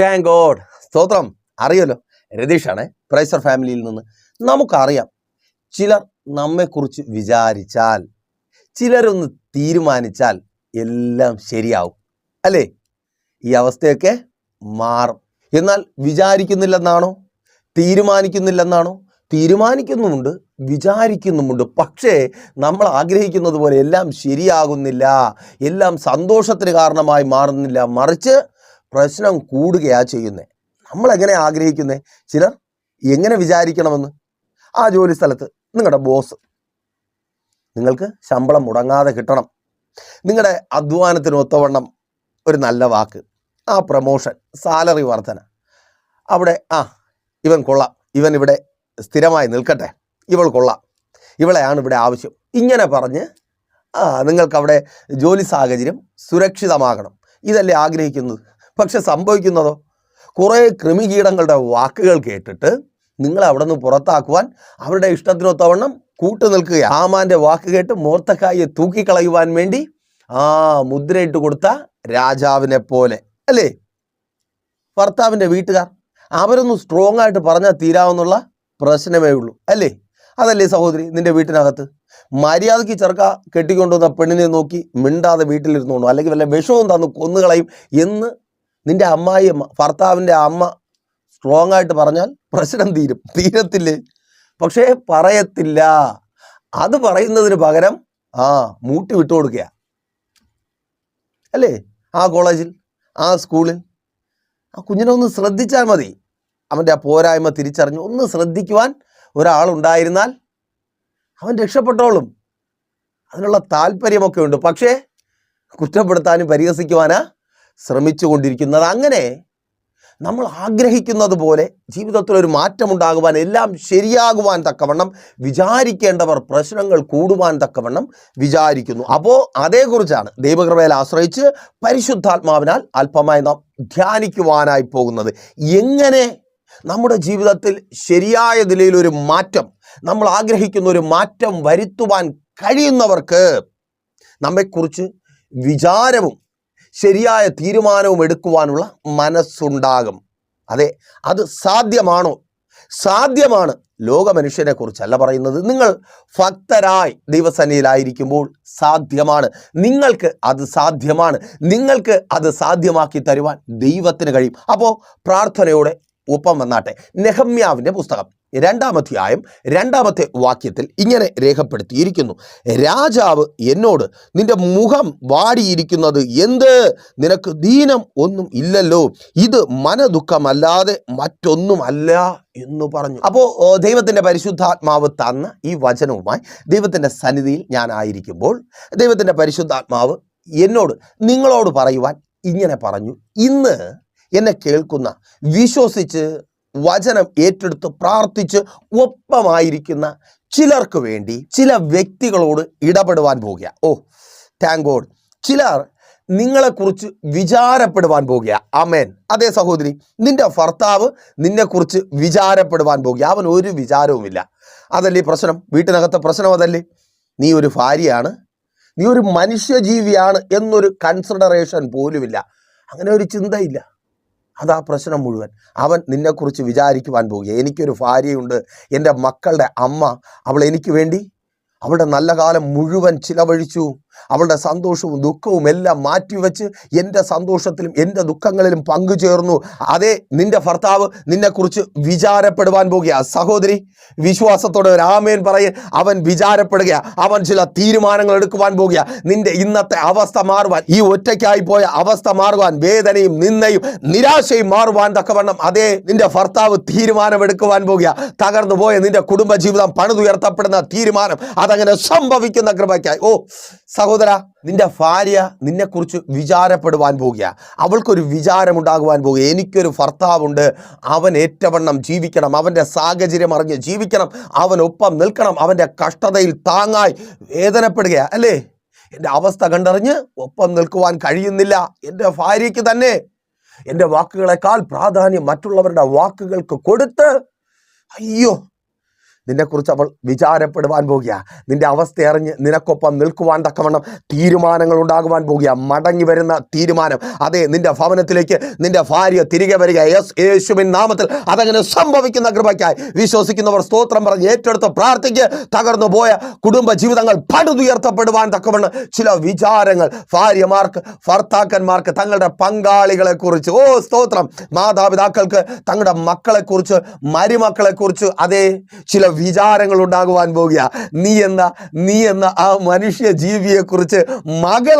Thank God സ്തോത്രം. അറിയല്ലോ രതീഷാണ് പ്രൈസർ ഫാമിലിയിൽ നിന്ന് നമുക്കറിയാം. ചിലർ നമ്മെക്കുറിച്ച് വിചാരിച്ചാൽ ചിലരൊന്ന് തീരുമാനിച്ചാൽ എല്ലാം ശരിയാവും. അല്ലേ? ഈ അവസ്ഥയൊക്കെ മാറും. എന്നാൽ വിചാരിക്കുന്നില്ലെന്നാണോ? തീരുമാനിക്കുന്നില്ലെന്നാണോ? തീരുമാനിക്കുന്നുമുണ്ട് വിചാരിക്കുന്നുമുണ്ട്. പക്ഷേ നമ്മൾ ആഗ്രഹിക്കുന്നത് പോലെ എല്ലാം ശരിയാകുന്നില്ല. എല്ലാം സന്തോഷത്തിന് കാരണമായി മാറുന്നില്ല. മറിച്ച് പ്രശ്നം കൂടുകയാണ് ചെയ്യുന്നത് നമ്മൾ എങ്ങനെ ആഗ്രഹിക്കുന്നേ? ചിലർ എങ്ങനെ വിചാരിക്കണമെന്ന്? ആ ജോലി സ്ഥലത്ത് നിങ്ങളുടെ ബോസ് നിങ്ങൾക്ക് ശമ്പളം മുടങ്ങാതെ കിട്ടണം. നിങ്ങളുടെ അധ്വാനത്തിന് ഒത്തവണ്ണം ഒരു നല്ല വാക്ക്. ആ പ്രമോഷൻ സാലറി വർധന. അവിടെ ആ ഇവൻ കൊള്ളാം. ഇവൻ ഇവിടെ സ്ഥിരമായി നിൽക്കട്ടെ. ഇവൾ കൊള്ളാം. ഇവളെയാണ് ഇവിടെ ആവശ്യം. ഇങ്ങനെ പറഞ്ഞ് നിങ്ങൾക്കവിടെ ജോലി സാഹചര്യം സുരക്ഷിതമാകണം. ഇതല്ലേ ആഗ്രഹിക്കുന്നത്? പക്ഷെ സംഭവിക്കുന്നതോ? കുറേ കൃമികീടങ്ങളുടെ വാക്കുകൾ കേട്ടിട്ട് നിങ്ങളെ അവിടെ നിന്ന് പുറത്താക്കുവാൻ അവരുടെ ഇഷ്ടത്തിനൊത്തവണ്ണം കൂട്ടു നിൽക്കുക. ആമാന്റെ വാക്ക് കേട്ട് മോർത്തക്കായെ തൂക്കിക്കളയുവാൻ വേണ്ടി ആ മുദ്രയിട്ട് കൊടുത്ത രാജാവിനെ പോലെ അല്ലേ? ഭർത്താവിന്റെ വീട്ടുകാർ അവരൊന്ന് സ്ട്രോങ് ആയിട്ട് പറഞ്ഞാൽ തീരാവുന്നുള്ള പ്രശ്നമേ ഉള്ളൂ അല്ലേ? അതല്ലേ സഹോദരി നിന്റെ വീട്ടിനകത്ത്? മര്യാദയ്ക്ക് ചെറുക്ക കെട്ടിക്കൊണ്ടുവന്ന പെണ്ണിനെ നോക്കി മിണ്ടാതെ വീട്ടിലിരുന്നോണ്ടോ അല്ലെങ്കിൽ വല്ല വിഷവും തന്നു കൊന്നുകളയും എന്ന് നിന്റെ അമ്മായി അമ്മ ഭർത്താവിന്റെ അമ്മ സ്ട്രോങ് ആയിട്ട് പറഞ്ഞാൽ പ്രശ്നം തീരും. തീരത്തില്ലേ? പക്ഷേ പറയത്തില്ല. അത് പറയുന്നതിന് പകരം ആ മൂട്ടി വിട്ടു കൊടുക്കുക അല്ലേ? ആ കോളേജിൽ ആ സ്കൂളിൽ. ആ കുഞ്ഞിനെ ഒന്ന് ശ്രദ്ധിച്ചാൽ മതി. അവന്റെ ആ പോരായ്മ തിരിച്ചറിഞ്ഞ് ഒന്ന് ശ്രദ്ധിക്കുവാൻ ഒരാളുണ്ടായിരുന്നാൽ അവൻ രക്ഷപ്പെട്ടോളും. അതിനുള്ള താല്പര്യമൊക്കെ ഉണ്ട്. പക്ഷേ കുറ്റപ്പെടുത്താനും പരിഹസിക്കുവാനാ ശ്രമിച്ചു കൊണ്ടിരിക്കുന്നത് അങ്ങനെ നമ്മൾ ആഗ്രഹിക്കുന്നത് പോലെ ജീവിതത്തിൽ ഒരു മാറ്റമുണ്ടാകുവാൻ എല്ലാം ശരിയാകുവാൻ തക്കവണ്ണം വിചാരിക്കേണ്ടവർ പ്രശ്നങ്ങൾ കൂടുവാൻ തക്കവണ്ണം വിചാരിക്കുന്നു. അപ്പോൾ അതേക്കുറിച്ചാണ് ദൈവകൃപയിൽ ആശ്രയിച്ച് പരിശുദ്ധാത്മാവിനാൽ അല്പമായി നാം ധ്യാനിക്കുവാനായി പോകുന്നത്. എങ്ങനെ നമ്മുടെ ജീവിതത്തിൽ ശരിയായ നിലയിൽ ഒരു മാറ്റം നമ്മൾ ആഗ്രഹിക്കുന്ന ഒരു മാറ്റം വരുത്തുവാൻ കഴിയുന്നവർക്ക് നമ്മെക്കുറിച്ച് വിചാരവും ശരിയായ തീരുമാനവും എടുക്കുവാനുള്ള മനസ്സുണ്ടാകും. അതെ അത് സാധ്യമാണോ? സാധ്യമാണ്. ലോക മനുഷ്യനെ കുറിച്ചല്ല പറയുന്നത്. നിങ്ങൾ ഭക്തരായി ദൈവസന്നിധിയിലായിരിക്കുമ്പോൾ സാധ്യമാണ്. നിങ്ങൾക്ക് അത് സാധ്യമാണ്. നിങ്ങൾക്ക് അത് സാധ്യമാക്കി തരുവാൻ ദൈവത്തിന് കഴിയും. അപ്പോൾ പ്രാർത്ഥനയോടെ ഒപ്പം വന്നാട്ടെ. നെഹമ്യാവിന്റെ പുസ്തകം. രണ്ടാം അധ്യായം രണ്ടാമത്തെ വാക്യത്തിൽ ഇങ്ങനെ രേഖപ്പെടുത്തിയിരിക്കുന്നു. രാജാവ് എന്നോട് നിന്റെ മുഖം വാടിയിരിക്കുന്നത് എന്ത്? നിനക്ക് ദീനം ഒന്നും ഇല്ലല്ലോ. ഇത് മനദുഃഖമല്ലാതെ മറ്റൊന്നുമല്ല എന്ന് പറഞ്ഞു. അപ്പോൾ ദൈവത്തിന്റെ പരിശുദ്ധാത്മാവ് തന്ന ഈ വചനവുമായി ദൈവത്തിന്റെ സന്നിധിയിൽ ഞാൻ ആയിരിക്കുമ്പോൾ ദൈവത്തിന്റെ പരിശുദ്ധാത്മാവ് എന്നോട് നിങ്ങളോട് പറയുവാൻ ഇങ്ങനെ പറഞ്ഞു. ഇന്ന് എന്നെ കേൾക്കുന്ന വിശ്വസിച്ച് വചനം ഏറ്റെടുത്ത് പ്രാർത്ഥിച്ച് ഒപ്പമായിരിക്കുന്ന ചിലർക്ക് വേണ്ടി ചില വ്യക്തികളോട് ഇടപെടുവാൻ പോകുക. ഓ താങ്ക് ഗോഡ് ചിലർ നിങ്ങളെക്കുറിച്ച് വിചാരപ്പെടുവാൻ പോകുക. അമേൻ അതേ സഹോദരി നിന്റെ ഭർത്താവ് നിന്നെക്കുറിച്ച് വിചാരപ്പെടുവാൻ പോകുക. അവൻ ഒരു വിചാരവുമില്ല. അതല്ലേ പ്രശ്നം? വീട്ടിനകത്തെ പ്രശ്നം അതല്ലേ? നീ ഒരു ഭാര്യയാണ്. നീ ഒരു മനുഷ്യജീവിയാണ് എന്നൊരു കൺസിഡറേഷൻ പോലുമില്ല. അങ്ങനെ ഒരു ചിന്തയില്ല. അതാ പ്രശ്നം മുഴുവൻ. അവൻ നിന്നെക്കുറിച്ച് വിചാരിക്കുവാൻ പോകുക. എനിക്കൊരു ഭാര്യയുണ്ട്. എന്റെ മക്കളുടെ അമ്മ അവൾ എനിക്ക് വേണ്ടി അവളുടെ നല്ല കാലം മുഴുവൻ ചിലവഴിച്ചു. അവളുടെ സന്തോഷവും ദുഃഖവും എല്ലാം മാറ്റിവെച്ച് എന്റെ സന്തോഷത്തിലും എന്റെ ദുഃഖങ്ങളിലും പങ്കുചേർന്നു. അതേ നിന്റെ ഭർത്താവ് നിന്നെക്കുറിച്ച് വിചാരപ്പെടുവാൻ പോകുക. സഹോദരി വിശ്വാസത്തോടെ ഒരു ആമേൻ പറയ. അവൻ വിചാരപ്പെടുക. അവൻ ചില തീരുമാനങ്ങൾ എടുക്കുവാൻ പോകുക. നിന്റെ ഇന്നത്തെ അവസ്ഥ മാറുവാൻ ഈ ഒറ്റയ്ക്കായി പോയ അവസ്ഥ മാറുവാൻ വേദനയും നിന്നയും നിരാശയും മാറുവാൻ തക്കവണ്ണം അതേ നിന്റെ ഭർത്താവ് തീരുമാനമെടുക്കുവാൻ പോകുക. തകർന്നു പോയ നിന്റെ കുടുംബജീവിതം പണിതുയർത്തപ്പെടുന്ന തീരുമാനം അതങ്ങനെ സംഭവിക്കുന്ന കൃപയ്ക്കായി. ഓ സഹോദര നിന്റെ ഭാര്യ നിന്നെക്കുറിച്ച് വിചാരപ്പെടുവാൻ പോകുക. അവൾക്കൊരു വിചാരമുണ്ടാകുവാൻ പോകുക. എനിക്കൊരു ഭർത്താവുണ്ട്. അവൻ ഏറ്റവണ്ണം ജീവിക്കണം. അവന്റെ സാഹചര്യം അറിഞ്ഞ് ജീവിക്കണം. ഒപ്പം നിൽക്കണം. അവന്റെ കഷ്ടതയിൽ താങ്ങായി വേദനപ്പെടുക. അല്ലേ? എന്റെ അവസ്ഥ കണ്ടറിഞ്ഞ് ഒപ്പം നിൽക്കുവാൻ കഴിയുന്നില്ല. എന്റെ ഭാര്യയ്ക്ക് തന്നെ എന്റെ വാക്കുകളെക്കാൾ പ്രാധാന്യം മറ്റുള്ളവരുടെ വാക്കുകൾക്ക് കൊടുത്ത് അയ്യോ നിന്നെക്കുറിച്ച് അവൾ വിചാരപ്പെടുവാൻ പോകുക. നിന്റെ അവസ്ഥ അറിഞ്ഞ് നിനക്കൊപ്പം നിൽക്കുവാൻ തക്കവണ്ണം തീരുമാനങ്ങൾ ഉണ്ടാകുവാൻ പോകുക. മടങ്ങി വരുന്ന തീരുമാനം. അതെ നിന്റെ ഭവനത്തിലേക്ക് നിന്റെ ഭാര്യ തിരികെ വരിക. യേശുവിൻ നാമത്തിൽ അതങ്ങനെ സംഭവിക്കുന്ന കൃപയ്ക്കായി വിശ്വസിക്കുന്നവർ സ്തോത്രം പറഞ്ഞ് ഏറ്റെടുത്ത് പ്രാർത്ഥിക്ക്. തകർന്നു പോയ കുടുംബ ജീവിതങ്ങൾ പടുതുയർത്തപ്പെടുവാൻ തക്കവണ്ണം ചില വിചാരങ്ങൾ ഭാര്യമാർക്ക് ഭർത്താക്കന്മാർക്ക് തങ്ങളുടെ പങ്കാളികളെക്കുറിച്ച്. ഓ സ്തോത്രം. മാതാപിതാക്കൾക്ക് തങ്ങളുടെ മക്കളെക്കുറിച്ച് മരുമക്കളെക്കുറിച്ച് മരുമക്കളെ അതേ ചില വിചാരങ്ങൾ ഉണ്ടാകുവാൻ പോകുക. നീ എന്ന നീ എന്ന ആ മനുഷ്യ ജീവിയെക്കുറിച്ച്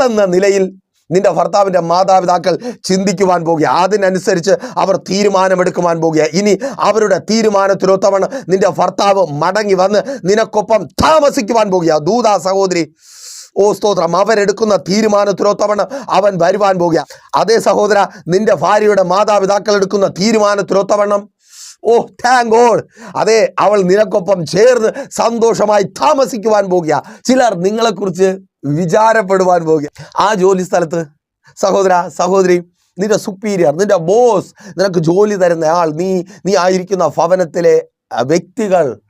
എന്ന നിലയിൽ നിന്റെ ഭർത്താവിന്റെ മാതാപിതാക്കൾ ചിന്തിക്കുവാൻ പോകുക. അതിനനുസരിച്ച് അവർ തീരുമാനമെടുക്കുവാൻ പോകുക. ഇനി അവരുടെ തീരുമാനത്തിലൊത്തവണ് നിന്റെ ഭർത്താവ് മടങ്ങി വന്ന് നിനക്കൊപ്പം താമസിക്കുവാൻ പോകുക. ദൂതാ സഹോദരി ഓ സ്തോത്രം അവരെടുക്കുന്ന തീരുമാനത്തിനൊത്തവണ്ണം അവൻ വരുവാൻ പോകുക. അതേ സഹോദര നിന്റെ ഭാര്യയുടെ മാതാപിതാക്കൾ എടുക്കുന്ന തീരുമാനത്തിനൊത്തവണ്ണം ഓ താങ്ക് അതെ അവൾ നിനക്കൊപ്പം ചേർന്ന് സന്തോഷമായി താമസിക്കുവാൻ പോകുക. ചിലർ നിങ്ങളെക്കുറിച്ച് വിചാരപ്പെടുവാൻ പോകുക. ആ ജോലി സ്ഥലത്ത് സഹോദര സഹോദരി നിന്റെ സുപ്പീരിയർ നിന്റെ ബോസ് നിനക്ക് ജോലി തരുന്ന ആൾ നീ നീ ആയിരിക്കുന്ന ഭവനത്തിലെ വ്യക്തികൾ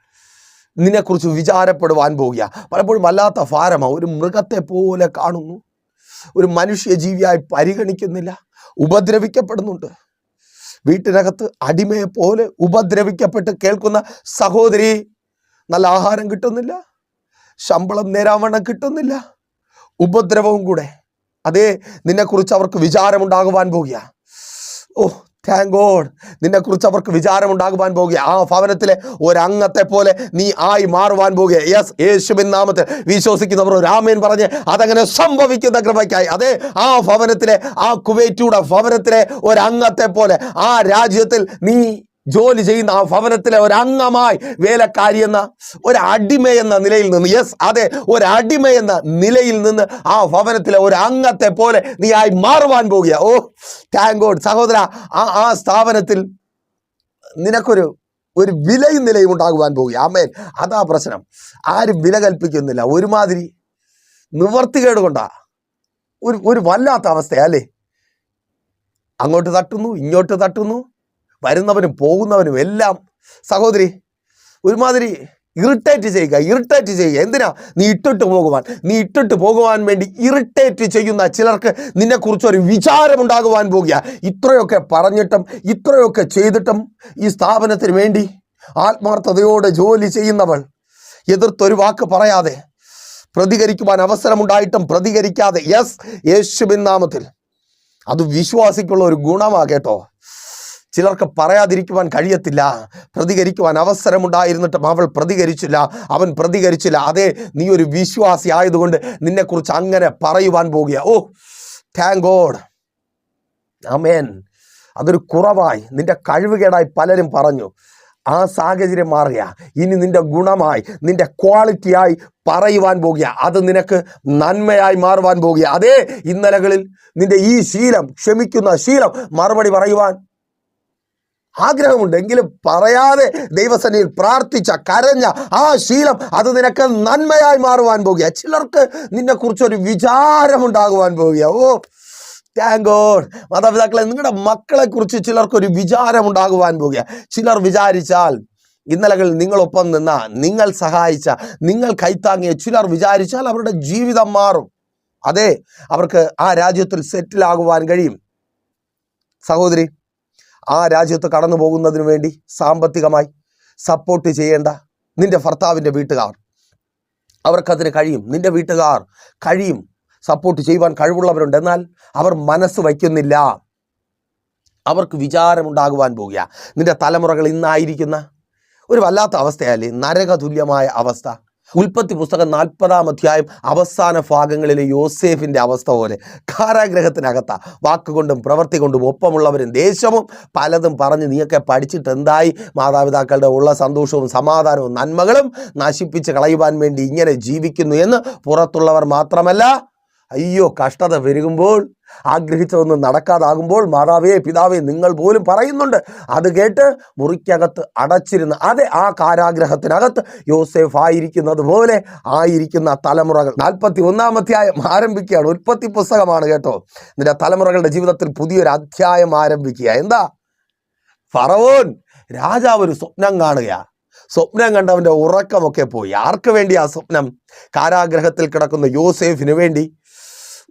നിന്നെക്കുറിച്ച് വിചാരപ്പെടുവാൻ പോകുക. പലപ്പോഴും വല്ലാത്ത ഭാരമ. ഒരു മൃഗത്തെ പോലെ കാണുന്നു. ഒരു മനുഷ്യ ജീവിയായി പരിഗണിക്കുന്നില്ല. ഉപദ്രവിക്കപ്പെടുന്നുണ്ട്. വീട്ടിനകത്ത് അടിമയെ പോലെ ഉപദ്രവിക്കപ്പെട്ട് കേൾക്കുന്ന സഹോദരി നല്ല ആഹാരം കിട്ടുന്നില്ല ശമ്പളം നേരാവണ്ണം കിട്ടുന്നില്ല ഉപദ്രവവും കൂടെ. അതേ നിന്നെക്കുറിച്ച് അവർക്ക് വിചാരമുണ്ടാകുവാൻ പോകുക ഓ താങ്ക് ഗോഡ് നിന്നെക്കുറിച്ച് അവർക്ക് വിചാരമുണ്ടാകുവാൻ പോകുക. ആ ഭവനത്തിലെ ഒരംഗത്തെ പോലെ നീ ആയി മാറുവാൻ പോകുക. യെസ് യേശുവിൻ നാമത്തിൽ വിശ്വസിക്കുന്നവർ രാമേൻ പറഞ്ഞ് അതങ്ങനെ സംഭവിക്കുന്ന കൃപയ്ക്കായി. അതെ ആ ഭവനത്തിലെ ആ കുവൈറ്റിയുടെ ഭവനത്തിലെ ഒരംഗത്തെ പോലെ ആ രാജ്യത്തിൽ നീ ജോലി ചെയ്യുന്ന ആ ഭവനത്തിലെ ഒരംഗമായി വേലക്കാരി എന്ന ഒരടിമ എന്ന നിലയിൽ നിന്ന് യെസ് അതെ ഒരടിമ എന്ന നിലയിൽ നിന്ന് ആ ഭവനത്തിലെ ഒരു അംഗത്തെ പോലെ നീ ആയി മാറുവാൻ പോകുക. ഓ താങ്ക് ഗോഡ് സഹോദര ആ ആ സ്ഥാപനത്തിൽ നിനക്കൊരു ഒരു വിലയും നിലയും ഉണ്ടാകുവാൻ പോകുക. ആമേൻ. അതാ പ്രശ്നം. ആരും വില കൽപ്പിക്കുന്നില്ല. ഒരുമാതിരി നിവർത്തികേട് കൊണ്ടാ. ഒരു ഒരു വല്ലാത്ത അവസ്ഥയാ അല്ലേ? അങ്ങോട്ട് തട്ടുന്നു ഇങ്ങോട്ട് തട്ടുന്നു വരുന്നവനും പോകുന്നവനും എല്ലാം സഹോദരി ഒരുമാതിരി ഇറിറ്റേറ്റ് ചെയ്യുക ഇറിറ്റേറ്റ് ചെയ്യുക. എന്തിനാ? നീ ഇട്ടിട്ട് പോകുവാൻ. നീ ഇട്ടിട്ട് പോകുവാൻ വേണ്ടി ഇറിറ്റേറ്റ് ചെയ്യുന്ന ചിലർക്ക് നിന്നെക്കുറിച്ച് ഒരു വിചാരമുണ്ടാകുവാൻ പോകുക. ഇത്രയൊക്കെ പറഞ്ഞിട്ടും ഇത്രയൊക്കെ ചെയ്തിട്ടും ഈ സ്ഥാപനത്തിന് വേണ്ടി ആത്മാർത്ഥതയോടെ ജോലി ചെയ്യുന്നവൾ എതിർത്തൊരു വാക്ക് പറയാതെ പ്രതികരിക്കുവാൻ അവസരമുണ്ടായിട്ടും പ്രതികരിക്കാതെ. യെസ് യേശുബിൻ നാമത്തിൽ. അത് വിശ്വാസിക്കുള്ള ഒരു ഗുണമാ കേട്ടോ. ചിലർക്ക് പറയാതിരിക്കുവാൻ കഴിയത്തില്ല പ്രതികരിക്കുവാൻ അവസരമുണ്ടായിരുന്നിട്ടും അവൾ പ്രതികരിച്ചില്ല അവൻ പ്രതികരിച്ചില്ല. അതെ നീ ഒരു വിശ്വാസി ആയതുകൊണ്ട് നിന്നെക്കുറിച്ച് അങ്ങനെ പറയുവാൻ പോകുക. ഓ താങ്ക് ഗോഡ് അമേൻ അതൊരു കുറവായി. നിന്റെ കഴിവുകേടായി പലരും പറഞ്ഞു. ആ സാഹചര്യം മാറുക ഇനി നിന്റെ ഗുണമായി നിന്റെ ക്വാളിറ്റിയായി പറയുവാൻ പോകുക. അത് നിനക്ക് നന്മയായി മാറുവാൻ പോകുക. അതേ ഇന്നലകളിൽ നിന്റെ ഈ ശീലം ക്ഷമിക്കുന്ന ശീലം മറുപടി പറയുവാൻ ആഗ്രഹമുണ്ട് എങ്കിലും പറയാതെ ദൈവസന്നിധിയിൽ പ്രാർത്ഥിച്ച കരഞ്ഞ ആ ശീലം അത് നിനക്ക് നന്മയായി മാറുവാൻ പോകുക ചിലർക്ക് നിന്നെക്കുറിച്ച് ഒരു വിചാരമുണ്ടാകുവാൻ പോകുക ഓ താങ്ക് ഗോഡ് മാതാപിതാക്കളെ നിങ്ങളുടെ മക്കളെ കുറിച്ച് ചിലർക്കൊരു വിചാരമുണ്ടാകുവാൻ പോകുക ചിലർ വിചാരിച്ചാൽ ഇന്നലകളിൽ നിങ്ങളൊപ്പം നിന്ന നിങ്ങൾ സഹായിച്ച നിങ്ങൾ കൈത്താങ്ങിയ ചിലർ വിചാരിച്ചാൽ അവരുടെ ജീവിതം മാറും. അതെ അവർക്ക് ആ രാജ്യത്തിൽ സെറ്റിൽ ആകുവാൻ കഴിയും. സഹോദരി ആ രാജ്യത്ത് കടന്നു പോകുന്നതിന് വേണ്ടി സാമ്പത്തികമായി സപ്പോർട്ട് ചെയ്യേണ്ട നിന്റെ ഭർത്താവിന്റെ വീട്ടുകാർ. അവർക്കതിന് കഴിയും. നിന്റെ വീട്ടുകാർ കഴിയും. സപ്പോർട്ട് ചെയ്യുവാൻ കഴിവുള്ളവരുണ്ട്. എന്നാൽ അവർ മനസ്സ് വയ്ക്കുന്നില്ല. അവർക്ക് വിചാരമുണ്ടാകുവാൻ പോകുക. നിന്റെ തലമുറകൾ ഇന്നായിരിക്കുന്ന ഒരു വല്ലാത്ത അവസ്ഥയല്ലേ? നരകതുല്യമായ അവസ്ഥ. ഉൽപ്പത്തി പുസ്തകം നാൽപ്പതാം അധ്യായം അവസാന ഭാഗങ്ങളിലെ യോസേഫിന്റെ അവസ്ഥ പോലെ. കാരാഗ്രഹത്തിനകത്ത. വാക്കുകൊണ്ടും പ്രവൃത്തി കൊണ്ടും ഒപ്പമുള്ളവരും ദേശവും പലതും പറഞ്ഞ് നീയൊക്കെ പഠിച്ചിട്ട് എന്തായി മാതാപിതാക്കളുടെ ഉള്ള സന്തോഷവും സമാധാനവും നന്മകളും നശിപ്പിച്ച് കളയുവാൻ വേണ്ടി ഇങ്ങനെ ജീവിക്കുന്നു എന്ന് പുറത്തുള്ളവർ മാത്രമല്ല അയ്യോ കഷ്ടത പെരുകുമ്പോൾ ആഗ്രഹിച്ചതൊന്നും നടക്കാതാകുമ്പോൾ മാതാവേ പിതാവേ നിങ്ങൾ പോലും പറയുന്നുണ്ട്. അത് കേട്ട് മുറിക്കകത്ത് അടച്ചിരുന്ന അതെ ആ കാരാഗ്രഹത്തിനകത്ത് യോസെഫ് ആയിരിക്കുന്നത് പോലെ ആയിരിക്കുന്ന തലമുറകൾ. നാൽപ്പത്തി ഒന്നാമധ്യായം ആരംഭിക്കുകയാണ്. ഉൽപ്പത്തി പുസ്തകമാണ് കേട്ടോ. നിന്റെ തലമുറകളുടെ ജീവിതത്തിൽ പുതിയൊരു അധ്യായം ആരംഭിക്കുക. എന്താ? ഫറവോൻ രാജാവ് ഒരു സ്വപ്നം കാണുക സ്വപ്നം കണ്ടവന്റെ ഉറക്കമൊക്കെ പോയി. ആർക്ക് വേണ്ടി ആ സ്വപ്നം? കാരാഗ്രഹത്തിൽ കിടക്കുന്ന യോസേഫിന് വേണ്ടി.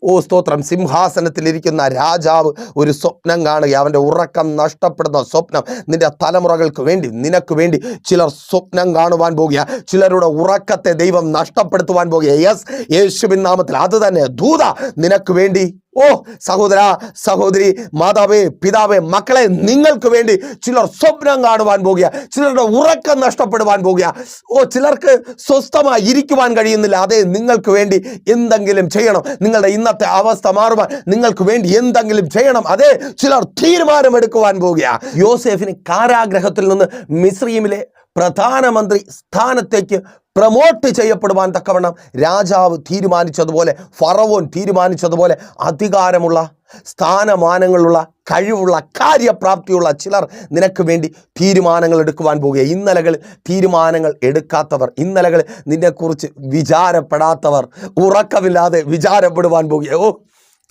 ഓ സ്തോത്രം. സിംഹാസനത്തിലിരിക്കുന്ന രാജാവ് ഒരു സ്വപ്നം കാണുക അവന്റെ ഉറക്കം നഷ്ടപ്പെടുന്ന സ്വപ്നം നിന്റെ തലമുറകൾക്ക് വേണ്ടി നിനക്ക് വേണ്ടി ചിലർ സ്വപ്നം കാണുവാൻ പോകുക. ചിലരുടെ ഉറക്കത്തെ ദൈവം നഷ്ടപ്പെടുത്തുവാൻ പോകുക. യെസ് യേശുവിൻ നാമത്തിൽ. അത് തന്നെ. ദൂത നിനക്ക് വേണ്ടി ഓ സഹോദര സഹോദരി മാതാവേ പിതാവേ മക്കളെ നിങ്ങൾക്ക് വേണ്ടി ചിലർ സ്വപ്നം കാണുവാൻ പോകുക ചിലരുടെ ഉറക്കം നഷ്ടപ്പെടുവാൻ പോകുക. ഓ ചിലർക്ക് സ്വസ്ഥമായി ഇരിക്കുവാൻ കഴിയുന്നില്ല. അതെ നിങ്ങൾക്ക് വേണ്ടി എന്തെങ്കിലും ചെയ്യണം. നിങ്ങളുടെ ഇന്നത്തെ അവസ്ഥ മാറുവാൻ നിങ്ങൾക്ക് വേണ്ടി എന്തെങ്കിലും ചെയ്യണം. അതെ ചിലർ തീരുമാനമെടുക്കുവാൻ പോകുക. യോസെഫിന് കാരാഗ്രഹത്തിൽ നിന്ന് മിസ്രീമിലെ പ്രധാനമന്ത്രി സ്ഥാനത്തേക്ക് പ്രമോട്ട് ചെയ്യപ്പെടുവാൻ തക്കവണ്ണം രാജാവ് തീരുമാനിച്ചതുപോലെ ഫറവോൻ തീരുമാനിച്ചതുപോലെ അധികാരമുള്ള സ്ഥാനമാനങ്ങളുള്ള കഴിവുള്ള കാര്യപ്രാപ്തിയുള്ള ചിലർ നിനക്ക് വേണ്ടി തീരുമാനങ്ങൾ എടുക്കുവാൻ പോകുക ഇന്നലകൾ തീരുമാനങ്ങൾ എടുക്കാത്തവർ ഇന്നലകൾ നിന്നെക്കുറിച്ച് വിചാരപ്പെടാത്തവർ ഉറക്കമില്ലാതെ വിചാരപ്പെടുവാൻ പോകുക ഓ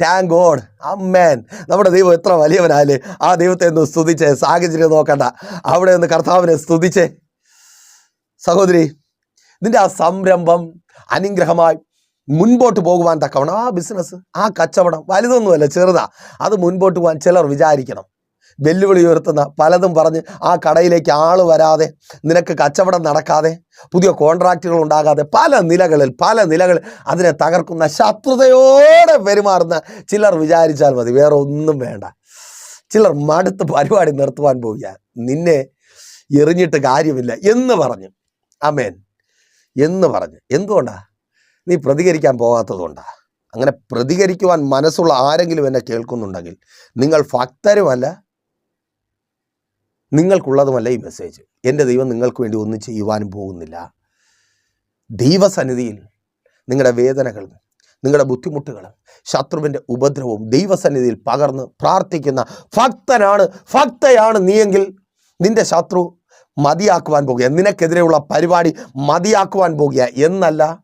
താങ്ക് ഗോഡ് അമ്മേൻ നമ്മുടെ ദൈവം എത്ര വലിയവനാല് ആ ദൈവത്തെ ഒന്ന് സ്തുതിച്ചേ. സാഹചര്യം നോക്കണ്ട. അവിടെ ഒന്ന് കർത്താവിനെ സ്തുതിച്ചേ. സഹോദരി നിന്റെ ആ സംരംഭം അനുഗ്രഹമായി മുൻപോട്ട് പോകുവാൻ തക്കവണ്ണം. ആ ബിസിനസ് ആ കച്ചവടം വലുതൊന്നുമല്ല ചെറുതാ. അത് മുൻപോട്ട് പോകാൻ ചിലർ വിചാരിക്കണം. വെല്ലുവിളി ഉയർത്തുന്ന പലതും പറഞ്ഞ് ആ കടയിലേക്ക് ആൾ വരാതെ നിനക്ക് കച്ചവടം നടക്കാതെ പുതിയ കോൺട്രാക്റ്റുകൾ ഉണ്ടാകാതെ പല നിലകളിൽ പല നിലകളിൽ അതിനെ തകർക്കുന്ന ശത്രുതയോടെ പെരുമാറുന്ന ചിലർ വിചാരിച്ചാൽ മതി വേറെ ഒന്നും വേണ്ട. ചിലർ മടുത്ത് പരിപാടി നിർത്തുവാൻ പോവുക നിന്നെ എറിഞ്ഞിട്ട് കാര്യമില്ല എന്ന് പറഞ്ഞു. അമേൻ എന്ന് പറഞ്ഞു. എന്തുകൊണ്ടാ? നീ പ്രതികരിക്കാൻ പോകാത്തതുകൊണ്ടാ അങ്ങനെ പ്രതികരിക്കുവാൻ മനസ്സുള്ള ആരെങ്കിലും എന്നെ കേൾക്കുന്നുണ്ടെങ്കിൽ നിങ്ങൾ ഭക്തരുമല്ല നിങ്ങൾക്കുള്ളതുമല്ല ഈ മെസ്സേജ് എന്റെ ദൈവം നിങ്ങൾക്ക് വേണ്ടി ഒന്നും ചെയ്യുവാനും പോകുന്നില്ല. ദൈവസന്നിധിയിൽ നിങ്ങളുടെ വേദനകളും നിങ്ങളുടെ ബുദ്ധിമുട്ടുകളും ശത്രുവിന്റെ ഉപദ്രവവും ദൈവസന്നിധിയിൽ പകർന്ന് പ്രാർത്ഥിക്കുന്ന ഭക്തനാണ് ഭക്തയാണ് നീയെങ്കിൽ നിന്റെ ശത്രു മതിയാക്കുവാൻ പോകുക. നിനക്കെതിരെയുള്ള പരിപാടി മതിയാക്കുവാൻ പോകുക എന്നല്ല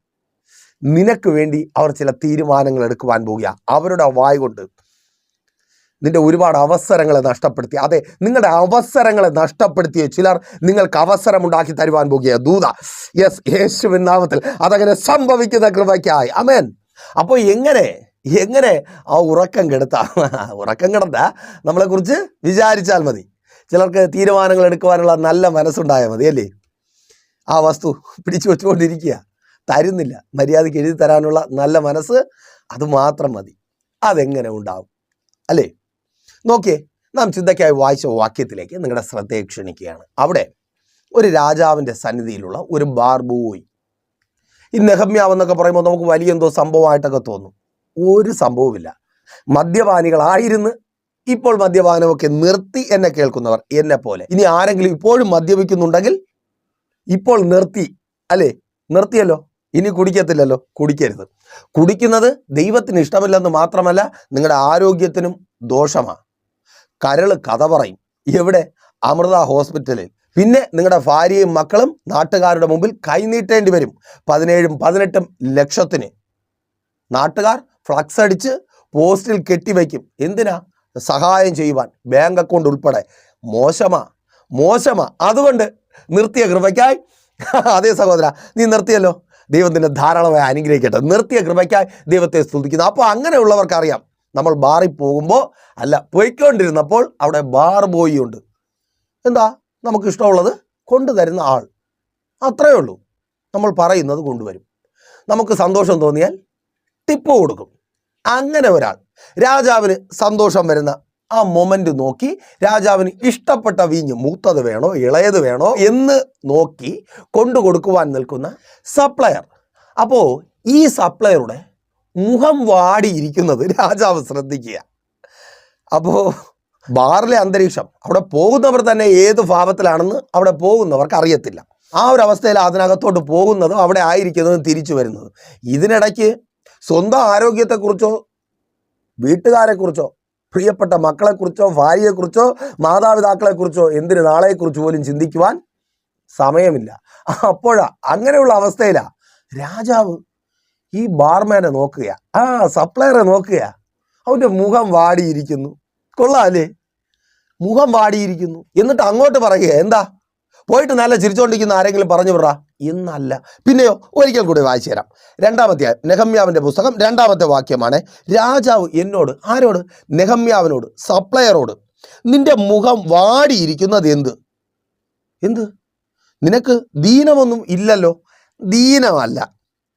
നിനക്ക് വേണ്ടി അവർ ചില തീരുമാനങ്ങൾ എടുക്കുവാൻ പോകുക. അവരുടെ വായ് കൊണ്ട് നിന്റെ ഒരുപാട് അവസരങ്ങളെ നഷ്ടപ്പെടുത്തി. അതെ നിങ്ങളുടെ അവസരങ്ങളെ നഷ്ടപ്പെടുത്തിയ ചിലർ നിങ്ങൾക്ക് അവസരം ഉണ്ടാക്കി തരുവാൻ പോകുക. ദൂത യെസ് യേശുവിൻ നാമത്തിൽ അതങ്ങനെ സംഭവിക്കുന്ന കൃപയ്ക്കായി. അമേൻ അപ്പോൾ എങ്ങനെ എങ്ങനെ ആ ഉറക്കം കെടുത്ത? ഉറക്കം കിടന്ന നമ്മളെക്കുറിച്ച് വിചാരിച്ചാൽ മതി. ചിലർക്ക് തീരുമാനങ്ങൾ എടുക്കുവാനുള്ള നല്ല മനസ്സുണ്ടായാൽ മതി അല്ലേ? ആ വസ്തു പിടിച്ചു വെച്ചുകൊണ്ടിരിക്കുക. തരുന്നില്ല. മര്യാദയ്ക്ക് എഴുതി തരാനുള്ള നല്ല മനസ്സ് അത് മാത്രം മതി. അതെങ്ങനെ ഉണ്ടാവും? അല്ലേ? നോക്കിയേ നാം ചിന്തയ്ക്കായി വായിച്ച വാക്യത്തിലേക്ക് നിങ്ങളുടെ ശ്രദ്ധയെ ക്ഷണിക്കുകയാണ്. അവിടെ ഒരു രാജാവിന്റെ സന്നിധിയിലുള്ള ഒരു ബാർബോയ് ഈ നെഹമ്യാവെന്നൊക്കെ പറയുമ്പോൾ നമുക്ക് വലിയ എന്തോ സംഭവമായിട്ടൊക്കെ തോന്നും. ഒരു സംഭവമില്ല മദ്യപാനികളായിരുന്ന്. ഇപ്പോൾ മദ്യപാനമൊക്കെ നിർത്തി എന്നെ കേൾക്കുന്നവർ എന്നെ പോലെ. ഇനി ആരെങ്കിലും ഇപ്പോഴും മദ്യപിക്കുന്നുണ്ടെങ്കിൽ ഇപ്പോൾ നിർത്തി അല്ലേ? നിർത്തിയല്ലോ. ഇനി കുടിക്കത്തില്ലല്ലോ. കുടിക്കരുത്. കുടിക്കുന്നത് ദൈവത്തിന് ഇഷ്ടമില്ലെന്ന് മാത്രമല്ല നിങ്ങളുടെ ആരോഗ്യത്തിനും ദോഷമാണ്. കരൾ കഥ പറയും. എവിടെ? അമൃത ഹോസ്പിറ്റലിൽ. പിന്നെ നിങ്ങളുടെ ഭാര്യയും മക്കളും നാട്ടുകാരുടെ മുമ്പിൽ കൈനീട്ടേണ്ടി വരും. പതിനേഴും പതിനെട്ടും ലക്ഷത്തിന്. നാട്ടുകാർ ഫ്ലക്സ് അടിച്ച് പോസ്റ്റിൽ കെട്ടിവയ്ക്കും എന്തിനാ? സഹായം ചെയ്യുവാൻ ബാങ്ക് അക്കൗണ്ട് ഉൾപ്പെടെ. മോശമാ. മോശമാ. അതുകൊണ്ട് നിർത്തിയ കൃപയ്ക്കായി. അതേ സഹോദര നീ നിർത്തിയല്ലോ. ദൈവത്തിന്റെ ധാരാളമായി അനുഗ്രഹിക്കട്ടെ. നിർത്തിയ കൃപയ്ക്കായി ദൈവത്തെ സ്തുതിക്കുന്നു. അപ്പോൾ അങ്ങനെയുള്ളവർക്ക് അറിയാം നമ്മൾ ബാറിൽ പോകുമ്പോൾ അല്ല പോയിക്കൊണ്ടിരുന്നപ്പോൾ അവിടെ ബാർ ബോയി ഉണ്ട് എന്താ? നമുക്ക് ഇഷ്ടമുള്ളത് കൊണ്ടുതരുന്ന ആൾ. അത്രയേ ഉള്ളൂ. നമ്മൾ പറയുന്നത് കൊണ്ടുവരും. നമുക്ക് സന്തോഷം തോന്നിയാൽ ടിപ്പ് കൊടുക്കും. അങ്ങനെ ഒരാൾ. രാജാവിന് സന്തോഷം വരുന്ന ആ മൊമെന്റ് നോക്കി രാജാവിന് ഇഷ്ടപ്പെട്ട വീഞ്ഞ് മൂത്തത് വേണോ ഇളയത് വേണോ എന്ന് നോക്കി കൊണ്ടു കൊടുക്കുവാൻ നിൽക്കുന്ന സപ്ലയർ അപ്പോൾ ഈ സപ്ലയറുടെ മുഖം വാടിയിരിക്കുന്നത് രാജാവ് ശ്രദ്ധിക്കുക. അപ്പോൾ ബാറിലെ അന്തരീക്ഷം അവിടെ പോകുന്നവർ തന്നെ ഏത് ഭാവത്തിലാണെന്ന് അവിടെ പോകുന്നവർക്ക് അറിയത്തില്ല. ആ ഒരു അവസ്ഥയിൽ അതിനകത്തോട്ട് പോകുന്നതും അവിടെ ആയിരിക്കുന്നതും തിരിച്ചു വരുന്നതും. ഇതിനിടയ്ക്ക് സ്വന്തം ആരോഗ്യത്തെക്കുറിച്ചോ വീട്ടുകാരെക്കുറിച്ചോ പ്രിയപ്പെട്ട മക്കളെക്കുറിച്ചോ ഭാര്യയെക്കുറിച്ചോ മാതാപിതാക്കളെക്കുറിച്ചോ എന്തിന് നാളെക്കുറിച്ച് പോലും ചിന്തിക്കുവാൻ സമയമില്ല. അപ്പോഴാ അങ്ങനെയുള്ള അവസ്ഥയിലാ രാജാവ് ഈ ബാർമാനെ നോക്കുക ആ സപ്ലയറെ നോക്കുക അവന്റെ മുഖം വാടിയിരിക്കുന്നു. കൊള്ളാല്ലേ മുഖം വാടിയിരിക്കുന്നു. എന്നിട്ട് അങ്ങോട്ട് പറയുക എന്താ? പോയിട്ട് നല്ല ചിരിച്ചോണ്ടിരിക്കുന്ന ആരെങ്കിലും പറഞ്ഞു വിടറാ. എന്നല്ല പിന്നെയോ ഒരിക്കൽ കൂടി വായിച്ചു തരാം. രണ്ടാമത്തെ നെഹമ്യാവിന്റെ പുസ്തകം രണ്ടാമത്തെ വാക്യമാണ്. രാജാവ് എന്നോട് ആരോട്? നെഹമ്യാവിനോട് സപ്ലയറോട്. നിന്റെ മുഖം വാടിയിരിക്കുന്നത് എന്ത്? എന്ത്? നിനക്ക് ദീനമൊന്നും ഇല്ലല്ലോ? ദീനമല്ല.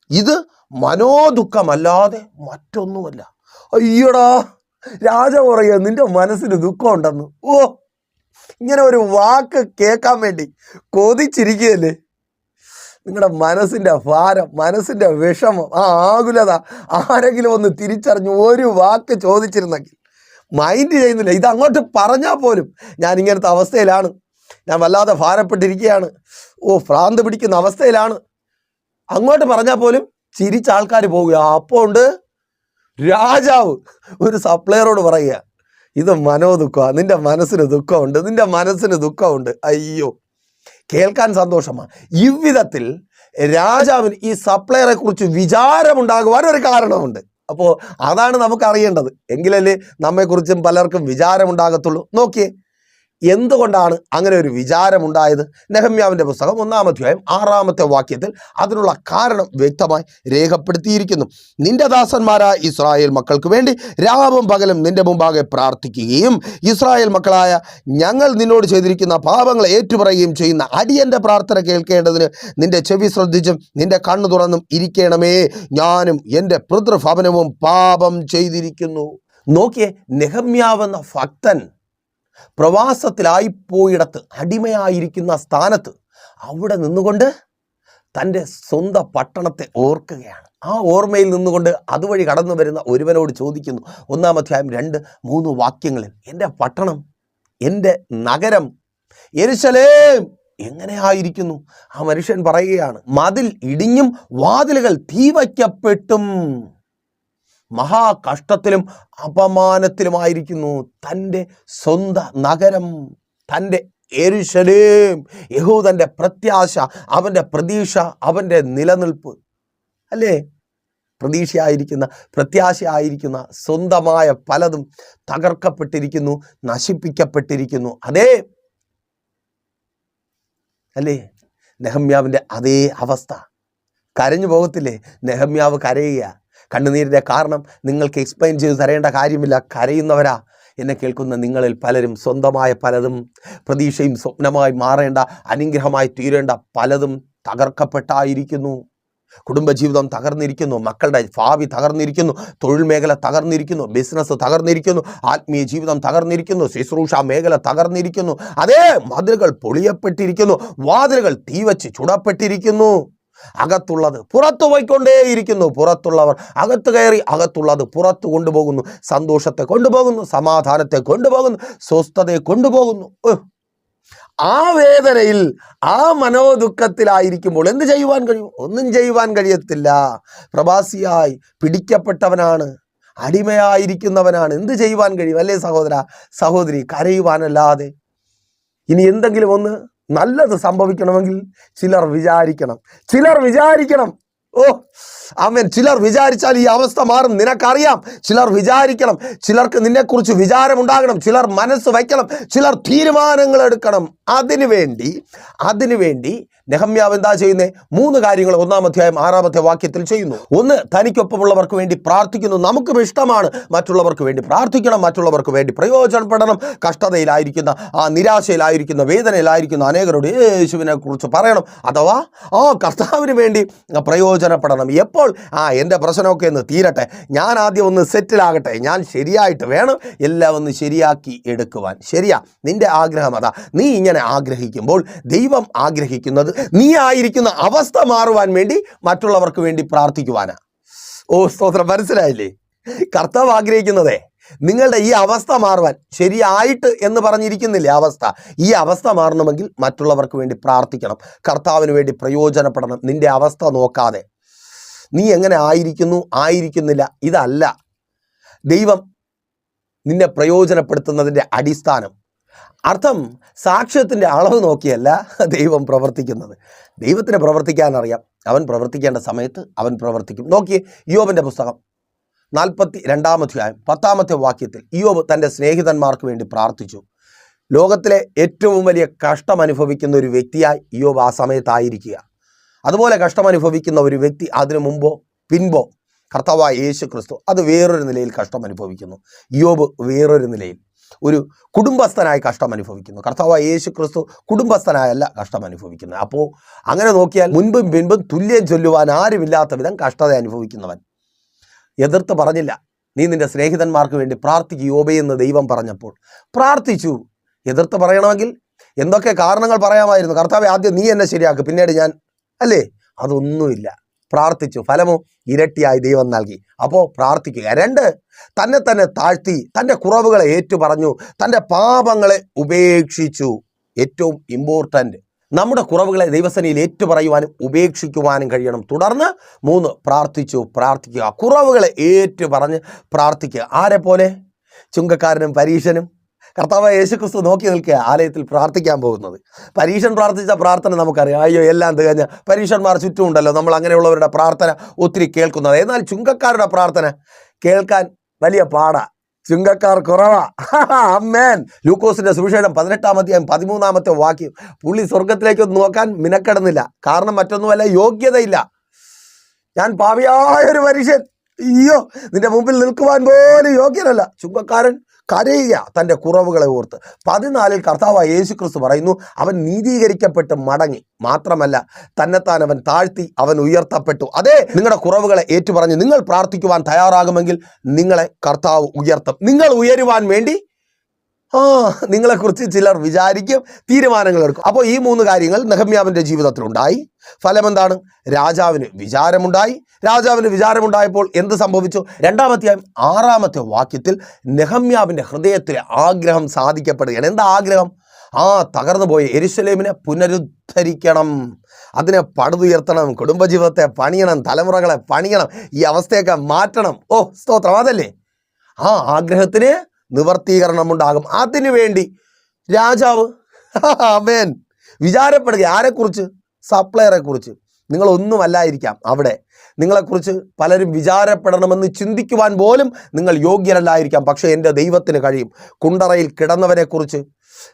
ഇത് മനോദുഃഖമല്ലാതെ മറ്റൊന്നുമല്ല. അയ്യടാ രാജ പറയുക നിന്റെ മനസ്സിന് ദുഃഖമുണ്ടെന്ന്. ഓ ഇങ്ങനെ ഒരു വാക്ക് കേൾക്കാൻ വേണ്ടി കൊതിച്ചിരിക്കുകയല്ലേ? നിങ്ങളുടെ മനസ്സിന്റെ ഭാരം മനസ്സിന്റെ വിഷമം ആ ആകുലത ആരെങ്കിലും ഒന്ന് തിരിച്ചറിഞ്ഞ് ഒരു വാക്ക് ചോദിച്ചിരുന്നെങ്കിൽ മൈൻഡ് ചെയ്യുന്നില്ല. ഇത് അങ്ങോട്ട് പറഞ്ഞാൽ പോലും ഞാൻ ഇങ്ങനത്തെ അവസ്ഥയിലാണ്. ഞാൻ വല്ലാതെ ഭാരപ്പെട്ടിരിക്കുകയാണ് ഓ ഭ്രാന്ത് പിടിക്കുന്ന അവസ്ഥയിലാണ്. അങ്ങോട്ട് പറഞ്ഞാൽ പോലും ചിരിച്ച ആൾക്കാർ പോവുക. അപ്പോൾ ഉണ്ട് രാജാവ്. ഒരു സപ്ലയറോട് പറയുക ഇത് മനോ ദുഃഖമാണ് നിന്റെ മനസ്സിന് ദുഃഖമുണ്ട്. നിന്റെ മനസ്സിന് ദുഃഖമുണ്ട്. അയ്യോ. കേൾക്കാൻ സന്തോഷമാണ്. ഇவ்விധത്തിൽ രാജാവിന് ഈ സപ്ലയറെ കുറിച്ച് വിചാരമുണ്ടാകുവാൻ ഒരു കാരണമുണ്ട്. അപ്പോൾ അതാണ് നമുക്ക് അറിയേണ്ടത് എങ്കിലല്ലേ നമ്മെക്കുറിച്ചും പലർക്കും വിചാരമുണ്ടാകത്തുള്ളൂ. നോക്കിയേ എന്തുകൊണ്ടാണ് അങ്ങനെ ഒരു വിചാരമുണ്ടായത്? നെഹമ്യാവിന്റെ പുസ്തകം ഒന്നാമധ്യായം ആറാമത്തെ വാക്യത്തിൽ അതിനുള്ള കാരണം വ്യക്തമായി രേഖപ്പെടുത്തിയിരിക്കുന്നു. നിന്റെ ദാസന്മാരായ ഇസ്രായേൽ മക്കൾക്ക് വേണ്ടി രാവും പകലും നിന്റെ മുമ്പാകെ പ്രാർത്ഥിക്കുകയും ഇസ്രായേൽ മക്കളായ ഞങ്ങൾ നിന്നോട് ചെയ്തിരിക്കുന്ന പാപങ്ങൾ ഏറ്റുപറയുകയും ചെയ്യുന്ന അടിയന്റെ പ്രാർത്ഥന കേൾക്കേണ്ടതിന് നിന്റെ ചെവി ശ്രദ്ധിച്ചും നിന്റെ കണ്ണു തുറന്നും ഇരിക്കണമേ. ഞാനും എന്റെ പിതൃഭവനവും പാപം ചെയ്തിരിക്കുന്നു. നോക്കിയേ നെഹമ്യാവെന്ന ഭക്തൻ പ്രവാസത്തിലായിപ്പോയിടത്ത് അടിമയായിരിക്കുന്ന സ്ഥാനത്ത് അവിടെ നിന്നുകൊണ്ട് തന്റെ സ്വന്തം പട്ടണത്തെ ഓർക്കുകയാണ്. ആ ഓർമ്മയിൽ നിന്നുകൊണ്ട് അതുവഴി കടന്നു വരുന്ന ഒരുവനോട് ചോദിക്കുന്നു ഒന്നാം അധ്യായം രണ്ട് മൂന്ന് വാക്യങ്ങളിൽ എന്റെ പട്ടണം എന്റെ നഗരം എരിശലേ എങ്ങനെയായിരിക്കുന്നു ആ മനുഷ്യൻ പറയുകയാണ് മതിൽ ഇടിഞ്ഞും വാതിലുകൾ തീവയ്ക്കപ്പെട്ടും. മഹാകഷ്ടത്തിലും അപമാനത്തിലുമായിരിക്കുന്നു തന്റെ സ്വന്ത നഗരം തന്റെ എരുശലേം. യഹൂദന്റെ പ്രത്യാശ അവന്റെ പ്രതീക്ഷ അവന്റെ നിലനിൽപ്പ്. അല്ലേ? പ്രതീക്ഷയായിരിക്കുന്ന പ്രത്യാശയായിരിക്കുന്ന സ്വന്തമായ പലതും തകർക്കപ്പെട്ടിരിക്കുന്നു നശിപ്പിക്കപ്പെട്ടിരിക്കുന്നു. അതേ അല്ലേ? നെഹമ്യാവിന്റെ അതേ അവസ്ഥ. കരഞ്ഞു പോകത്തില്ലേ? നെഹമ്യാവ് കരയുക കണ്ണുനീരിന്റെ കാരണം നിങ്ങൾക്ക് എക്സ്പ്ലെയിൻ ചെയ്ത് തരേണ്ട കാര്യമില്ല. കരയുന്നവരാ. എന്നെ കേൾക്കുന്ന നിങ്ങളിൽ പലരും സ്വന്തമായ പലതും പ്രതീക്ഷയും സ്വപ്നമായി മാറേണ്ട അനുഗ്രഹമായി തീരേണ്ട പലതും തകർക്കപ്പെട്ടായിരിക്കുന്നു. കുടുംബജീവിതം തകർന്നിരിക്കുന്നു. മക്കളുടെ ഭാവി തകർന്നിരിക്കുന്നു. തൊഴിൽ മേഖല തകർന്നിരിക്കുന്നു. ബിസിനസ് തകർന്നിരിക്കുന്നു. ആത്മീയ ജീവിതം തകർന്നിരിക്കുന്നു. ശുശ്രൂഷ മേഖല തകർന്നിരിക്കുന്നു. അതേ മതിലുകൾ പൊളിയപ്പെട്ടിരിക്കുന്നു. വാതിലുകൾ തീവച്ച് ചുടപ്പെട്ടിരിക്കുന്നു. അകത്തുള്ളത്. പുറത്തു പോയിക്കൊണ്ടേയിരിക്കുന്നു. പുറത്തുള്ളവർ അകത്ത് കയറി അകത്തുള്ളത് പുറത്തു കൊണ്ടുപോകുന്നു. സന്തോഷത്തെ കൊണ്ടുപോകുന്നു. സമാധാനത്തെ കൊണ്ടുപോകുന്നു. സ്വസ്ഥതയെ കൊണ്ടുപോകുന്നു. ആ വേദനയിൽ ആ മനോദുഃഖത്തിലായിരിക്കുമ്പോൾ എന്ത് ചെയ്യുവാൻ കഴിയും? ഒന്നും ചെയ്യുവാൻ കഴിയത്തില്ല. പ്രവാസിയായി പിടിക്കപ്പെട്ടവനാണ്. അടിമയായിരിക്കുന്നവനാണ്. എന്ത് ചെയ്യുവാൻ കഴിയും? അല്ലേ സഹോദര? സഹോദരി കരയുവാനല്ലാതെ. ഇനി എന്തെങ്കിലും ഒന്ന് നല്ലത് സംഭവിക്കണമെങ്കിൽ ചിലർ വിചാരിക്കണം. ചിലർ വിചാരിക്കണം. ഓ അവൻ ചിലർ വിചാരിച്ചാൽ ഈ അവസ്ഥ മാറും. നിനക്കറിയാം. ചിലർ വിചാരിക്കണം. ചിലർക്ക് നിന്നെക്കുറിച്ച് വിചാരമുണ്ടാകണം. ചിലർ മനസ്സ് വയ്ക്കണം. ചിലർ തീരുമാനങ്ങൾ എടുക്കണം. അതിനു വേണ്ടി അതിനു വേണ്ടി നെഹമ്യാവ് എന്താ ചെയ്യുന്നത് മൂന്ന് കാര്യങ്ങൾ ഒന്നാം അധ്യായം ആറാമത്തെ വാക്യത്തിൽ ചെയ്യുന്നു. ഒന്ന് തനിക്കൊപ്പമുള്ളവർക്ക് വേണ്ടി പ്രാർത്ഥിക്കുന്നു. നമുക്കും ഇഷ്ടമാണ്. മറ്റുള്ളവർക്ക് വേണ്ടി പ്രാർത്ഥിക്കണം. മറ്റുള്ളവർക്ക് വേണ്ടി പ്രയോജനപ്പെടണം. കഷ്ടതയിലായിരിക്കുന്ന ആ നിരാശയിലായിരിക്കുന്ന വേദനയിലായിരിക്കുന്ന അനേകരോട് യേശുവിനെ കുറിച്ച് പറയണം. അഥവാ ആ കർത്താവിന് വേണ്ടി പ്രയോജനപ്പെടണം. എപ്പോൾ? ആ എന്റെ പ്രശ്നമൊക്കെ ഒന്ന് തീരട്ടെ. ഞാൻ ആദ്യം ഒന്ന് സെറ്റിലാകട്ടെ ഞാൻ ശരിയായിട്ട് വേണം എല്ലാം ഒന്ന് ശരിയാക്കി എടുക്കുവാൻ. ശരിയാ. നിന്റെ ആഗ്രഹം അതാ. നീ ഇങ്ങനെ ആഗ്രഹിക്കുമ്പോൾ ദൈവം ആഗ്രഹിക്കുന്നത് നീ ആയിരിക്കുന്ന അവസ്ഥ മാറുവാൻ വേണ്ടി മറ്റുള്ളവർക്ക് വേണ്ടി പ്രാർത്ഥിക്കുവാനാ. ഓ സ്തോത്രം. മനസ്സിലായില്ലേ? കർത്താവ് ആഗ്രഹിക്കുന്നതേ നിങ്ങളുടെ ഈ അവസ്ഥ മാറുവാൻ ശരിയായിട്ട് എന്ന് പറഞ്ഞിരിക്കുന്നില്ലേ അവസ്ഥ? ഈ അവസ്ഥ മാറണമെങ്കിൽ മറ്റുള്ളവർക്ക് വേണ്ടി പ്രാർത്ഥിക്കണം. കർത്താവിന് വേണ്ടി പ്രയോജനപ്പെടണം. നിന്റെ അവസ്ഥ നോക്കാതെ. നീ എങ്ങനെ ആയിരിക്കുന്നു? ആയിരിക്കുന്നില്ല. ഇതല്ല. ദൈവം നിന്നെ പ്രയോജനപ്പെടുത്തുന്നതിന്റെ അടിസ്ഥാനം. അർത്ഥം സാക്ഷ്യത്തിന്റെ അളവ് നോക്കിയല്ല ദൈവം പ്രവർത്തിക്കുന്നത്. ദൈവത്തിന് പ്രവർത്തിക്കാനറിയാം. അവൻ പ്രവർത്തിക്കേണ്ട സമയത്ത് അവൻ പ്രവർത്തിക്കും. നോക്കിയേ യോബിന്റെ പുസ്തകം നാൽപ്പത്തി രണ്ടാമധ്യായം പത്താമത്തെ വാക്യത്തിൽ യോബ് തന്റെ സ്നേഹിതന്മാർക്ക് വേണ്ടി പ്രാർത്ഥിച്ചു. ലോകത്തിലെ ഏറ്റവും വലിയ കഷ്ടം അനുഭവിക്കുന്ന ഒരു വ്യക്തിയായി യോബ് ആ സമയത്തായിരിക്കുക. അതുപോലെ കഷ്ടം അനുഭവിക്കുന്ന ഒരു വ്യക്തി അതിനു മുമ്പോ പിൻപോ കർത്താവായ യേശു ക്രിസ്തു അത് വേറൊരു നിലയിൽ കഷ്ടം അനുഭവിക്കുന്നു യോബ് വേറൊരു നിലയിൽ. ഒരു കുടുംബസ്ഥനായി കഷ്ടം അനുഭവിക്കുന്നു കർത്താവായ യേശു ക്രിസ്തു കുടുംബസ്ഥനായല്ല കഷ്ടം അനുഭവിക്കുന്നത് അപ്പോൾ അങ്ങനെ നോക്കിയാൽ മുൻപും പിൻപും തുല്യം ചൊല്ലുവാൻ ആരുമില്ലാത്ത വിധം കഷ്ടത അനുഭവിക്കുന്നവൻ. എതിർത്ത് പറഞ്ഞില്ല. നീ നിന്റെ സ്നേഹിതന്മാർക്ക് വേണ്ടി പ്രാർത്ഥിക്കുക എന്ന് ദൈവം പറഞ്ഞപ്പോൾ പ്രാർത്ഥിച്ചു. എതിർത്ത് പറയണമെങ്കിൽ എന്തൊക്കെ കാരണങ്ങൾ പറയാമായിരുന്നു. കർത്താവ് ആദ്യം നീ എന്നെ ശരിയാക്കും. പിന്നീട് ഞാൻ അല്ലേ? അതൊന്നുമില്ല. പ്രാർത്ഥിച്ചു. ഫലമോ ഇരട്ടിയായി ദൈവം നൽകി. അപ്പോൾ പ്രാർത്ഥിക്കുക. രണ്ട് തന്നെ തന്നെ താഴ്ത്തി തന്റെ കുറവുകളെ ഏറ്റുപറഞ്ഞു തന്റെ പാപങ്ങളെ ഉപേക്ഷിച്ചു. ഏറ്റവും ഇമ്പോർട്ടന്റ് നമ്മുടെ കുറവുകളെ ദൈവസനയിൽ ഏറ്റുപറയുവാനും ഉപേക്ഷിക്കുവാനും കഴിയണം. തുടർന്ന് മൂന്ന് പ്രാർത്ഥിച്ചു പ്രാർത്ഥിക്കുക. കുറവുകളെ ഏറ്റുപറഞ്ഞ് പ്രാർത്ഥിക്കുക. ആരെ പോലെ ചുങ്കക്കാരനും പരീക്ഷനും കർത്താവ് യേശുക്രിസ്തു നോക്കി നിൽക്കുക ആലയത്തിൽ പ്രാർത്ഥിക്കാൻ പോകുന്നത്. പരീക്ഷൻ പ്രാർത്ഥിച്ച പ്രാർത്ഥന നമുക്കറിയാം. അയ്യോ എല്ലാം തികഞ്ഞ പരീക്ഷന്മാർ ചുറ്റുമുണ്ടല്ലോ. നമ്മൾ അങ്ങനെയുള്ളവരുടെ പ്രാർത്ഥന ഒത്തിരി കേൾക്കുന്നത്. എന്നാൽ ചുങ്കക്കാരുടെ പ്രാർത്ഥന കേൾക്കാൻ വലിയ പാടാ. ചുങ്കക്കാർ കുറവാ. അമ്മേൻ ലൂക്കോസിന്റെ സുവിശേഷം പതിനെട്ടാം അധ്യായം പതിമൂന്നാമത്തെ വാക്യം. പുള്ളി സ്വർഗത്തിലേക്ക് നോക്കാൻ മിനക്കെടുന്നില്ല. കാരണം മറ്റൊന്നുമല്ല യോഗ്യതയില്ല. ഞാൻ പാവിയായ ഒരു മനുഷ്യൻ. അയ്യോ നിന്റെ മുമ്പിൽ നിൽക്കുവാൻ പോലും യോഗ്യനല്ല. ചുങ്കക്കാരൻ കരയുക തന്റെ കുറവുകളെ ഓർത്ത്. പതിനാലിൽ കർത്താവ് യേശു ക്രിസ്തു പറയുന്നു അവൻ നീതീകരിക്കപ്പെട്ട് മടങ്ങി. മാത്രമല്ല തന്നെത്താൻ അവൻ താഴ്ത്തി അവൻ ഉയർത്തപ്പെട്ടു. അതെ നിങ്ങളുടെ കുറവുകളെ ഏറ്റുപറഞ്ഞ് നിങ്ങൾ പ്രാർത്ഥിക്കുവാൻ തയ്യാറാകുമെങ്കിൽ നിങ്ങളെ കർത്താവ് ഉയർത്തും. നിങ്ങൾ ഉയരുവാൻ വേണ്ടി ആ നിങ്ങളെക്കുറിച്ച് ചിലർ വിചാരിക്കും തീരുമാനങ്ങൾ എടുക്കും. അപ്പോൾ ഈ മൂന്ന് കാര്യങ്ങൾ നെഹമ്യാവിന്റെ ജീവിതത്തിലുണ്ടായി ഫലമെന്താണ്? രാജാവിന് വിചാരമുണ്ടായി. രാജാവിന് വിചാരമുണ്ടായപ്പോൾ എന്ത് സംഭവിച്ചു? രണ്ടാമത്തെയും ആറാമത്തെ വാക്യത്തിൽ നെഹമ്യാവിന്റെ ഹൃദയത്തിലെ ആഗ്രഹം സാധിക്കപ്പെടുകയാണ്. എന്താ ആഗ്രഹം? ആ തകർന്നു പോയ എരുസലേമിനെ പുനരുദ്ധരിക്കണം. അതിനെ പടുതുയർത്തണം കുടുംബജീവിതത്തെ പണിയണം തലമുറകളെ പണിയണം ഈ അവസ്ഥയൊക്കെ മാറ്റണം. ഓ സ്തോത്രം. അതല്ലേ? ആ ആഗ്രഹത്തിന് നിവർത്തീകരണം ഉണ്ടാകും അതിനുവേണ്ടി രാജാവ് അമേൻ. വിചാരപ്പെടുക ആരെക്കുറിച്ച്? സപ്ലയറെ കുറിച്ച് നിങ്ങളൊന്നുമല്ലായിരിക്കാം അവിടെ. നിങ്ങളെക്കുറിച്ച് പലരും വിചാരപ്പെടണമെന്ന് ചിന്തിക്കുവാൻ പോലും നിങ്ങൾ യോഗ്യരല്ലായിരിക്കാം. പക്ഷേ എന്റെ ദൈവത്തിന് കഴിയും. കുണ്ടറയിൽ കിടന്നവരെക്കുറിച്ച്